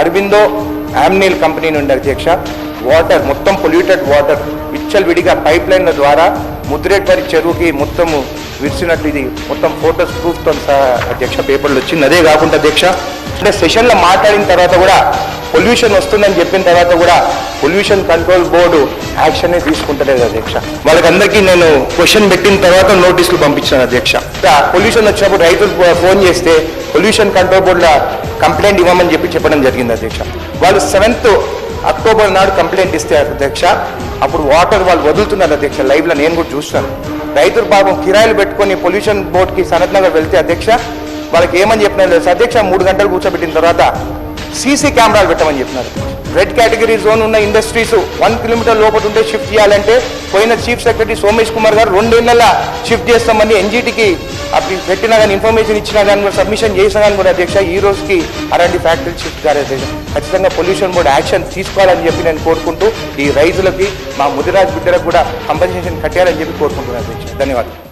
Aurobindo యామ్నీల్ company నుండి అధ్యక్ష water మొత్తం పొల్యూటెడ్ వాటర్ విచ్చల్ విడిగా పైప్ లైన్ల ద్వారా ముద్రేటరి చెరువుకి మొత్తము విరిచినట్లు ఇది మొత్తం ఫోటోస్ ప్రూఫ్తో సహా అధ్యక్ష పేపర్లు వచ్చింది. అదే కాకుండా అధ్యక్ష అంటే సెషన్లో మాట్లాడిన తర్వాత కూడా పొల్యూషన్ వస్తుందని చెప్పిన తర్వాత కూడా పొల్యూషన్ కంట్రోల్ బోర్డు యాక్షన్ తీసుకుంటలేదు అధ్యక్ష. వాళ్ళకందరికీ నేను క్వశ్చన్ పెట్టిన తర్వాత నోటీసులు పంపించాను అధ్యక్ష. పొల్యూషన్ వచ్చినప్పుడు రైతులు ఫోన్ చేస్తే పొల్యూషన్ కంట్రోల్ బోర్డులో కంప్లైంట్ ఇవ్వమని చెప్పి చెప్పడం జరిగింది అధ్యక్ష. వాళ్ళు సెవెంత్ అక్టోబర్ నాడు కంప్లైంట్ ఇస్తే అధ్యక్ష అప్పుడు వాటర్ వాళ్ళు వదులుతున్నారు అధ్యక్ష లైవ్లో నేను కూడా చూస్తాను రైతులు పాపం కిరాయిలు పెట్టుకొని పొల్యూషన్ బోర్డ్కి సనత్నగర్ వెళ్తే అధ్యక్ష వాళ్ళకి ఏమని చెప్పినారు తెలుసా? అధ్యక్ష మూడు గంటలు కూర్చోబెట్టిన తర్వాత సీసీ కెమెరాలు పెట్టమని చెప్పినారు. రెడ్ కేటగిరీ జోన్ ఉన్న ఇండస్ట్రీస్ వన్ కిలోమీటర్ లోపల ఉంటే షిఫ్ట్ చేయాలంటే పోయిన చీఫ్ సెక్రటరీ సోమేష్ కుమార్ గారు రెండేళ్ళ షిఫ్ట్ చేస్తామని ఎన్జీటీకి అప్పుడు పెట్టినా కానీ ఇన్ఫర్మేషన్ ఇచ్చినా కానీ కూడా సబ్మిషన్ చేసినా కానీ కూడా అధ్యక్ష ఈ రోజుకి అలాంటి ఫ్యాక్టరీ షిఫ్ట్ కాలేదు ఖచ్చితంగా పొల్యూషన్ బోర్డు యాక్షన్ తీసుకోవాలని చెప్పి నేను కోరుకుంటూ ఈ రైతులకి మా ముదిరాజ్ బిడ్డలకు కూడా కంపెన్సేషన్ కట్టాలని చెప్పి కోరుకుంటున్నాను అధ్యక్ష. ధన్యవాదాలు.